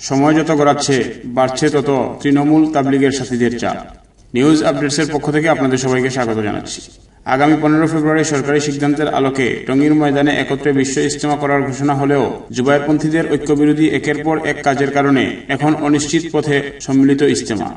সময় যত গড়াচ্ছে, বাড়ছে তত তৃণমূল তাবলিগের সাথীদের চাপ। নিউজ আপডেটসের পক্ষ থেকে আপনাদের সবাইকে স্বাগত জানাচ্ছি। আগামী পনেরো ফেব্রুয়ারি সরকারি সিদ্ধান্তের আলোকে টঙ্গীর ময়দানে একত্রে বিশ্ব ইজতেমা করার ঘোষণা হলেও জুবাইরপন্থীদের ঐক্যবিরোধী একের পর এক কাজের কারণে এখন অনিশ্চিত পথে সম্মিলিত ইজতেমা।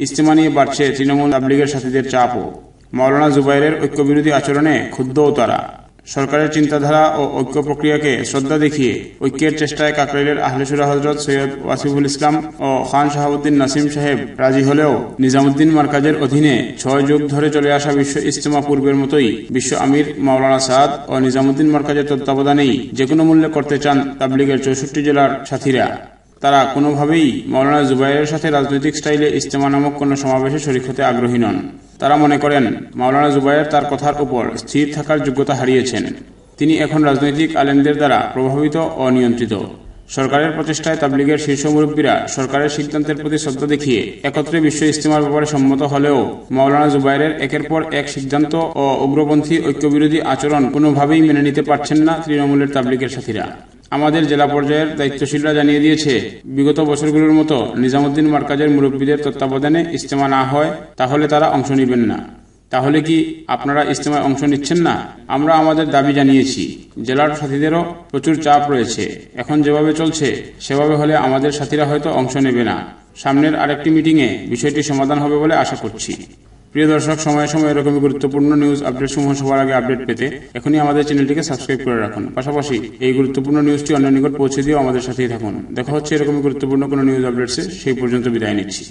ইজতেমা নিয়ে বাড়ছে তৃণমূল তাবলিগের সাথীদের চাপও। মাওলানা জুবাইরের ঐক্যবিরোধী আচরণে ক্ষুব্ধও তারা। সরকারের চিন্তাধারা ও ঐক্য প্রক্রিয়াকে শ্রদ্ধা দেখিয়ে ঐক্যের চেষ্টায় কাকরাইলের আহলেসুরা হজরত সৈয়দ ওয়াসিফুল ইসলাম ও খান শাহাবুদ্দিন নাসিম সাহেব রাজি হলেও নিজামুদ্দিন মার্কাজের অধীনে ছয় যুগ ধরে চলে আসা বিশ্ব ইজতেমা পূর্বের মতোই বিশ্ব আমির, মাওলানা সাদ ও নিজামুদ্দিন মার্কাজের তত্ত্বাবধানেই যে কোনো মূল্যে করতে চান তাবলিগের চৌষট্টি জেলার সাথীরা। তারা কোনোভাবেই মৌলানা জুবাইরের সাথে রাজনৈতিক স্টাইলে ইজতেমা নামক কোনো সমাবেশে শরিক হতে আগ্রহী নন। তারা মনে করেন, মাওলানা জুবাইর তার কথার উপর স্থির থাকার যোগ্যতা হারিয়েছেন। তিনি এখন রাজনৈতিক আলেমদের দ্বারা প্রভাবিত ও নিয়ন্ত্রিত। সরকারের প্রচেষ্টায় তাবলিগের শীর্ষ মুরব্বীরা সরকারের সিদ্ধান্তের প্রতি শ্রদ্ধা দেখিয়ে একত্রে বিশ্ব ইজতেমার ব্যাপারে সম্মত হলেও মাওলানা জুবাইরের একের পর এক সিদ্ধান্ত ও উগ্রপন্থী ঐক্যবিরোধী আচরণ কোনোভাবেই মেনে নিতে পারছেন না তৃণমূলের তাবলিগের সাথীরা। আমাদের জেলা পর্যায়ের দায়িত্বশীলরা জানিয়ে দিয়েছে, বিগত বছরগুলোর মতো নিজামুদ্দিন মার্কাজের মুরব্বীদের তত্ত্বাবধানে ইজতেমা না হয়, তাহলে তারা অংশ নেবেন না। তাহলে কি আপনারা ইজতেমায় অংশ নিচ্ছেন না? আমরা আমাদের দাবি জানিয়েছি, জেলার সাথীদেরও প্রচুর চাপ রয়েছে। এখন যেভাবে চলছে, সেভাবে হলে আমাদের সাথীরা হয়তো অংশ নেবে না। সামনের আরেকটি মিটিংয়ে বিষয়টি সমাধান হবে বলে আশা করছি। প্রিয় দর্শক, সময়ে সময় এরকমই গুরুত্বপূর্ণ নিউজ আপডেট সমূহ সবার আগে আপডেট পেতে এখনই আমাদের চ্যানেলটিকে সাবস্ক্রাইব করে রাখুন। পাশাপাশি এই গুরুত্বপূর্ণ নিউজটি অন্য নিকট পৌঁছে দিয়েও আমাদের সাথেই থাকুন। দেখা হচ্ছে এরকমই গুরুত্বপূর্ণ কোনো নিউজ আপডেটসে সেই পর্যন্ত বিদায় নিচ্ছি।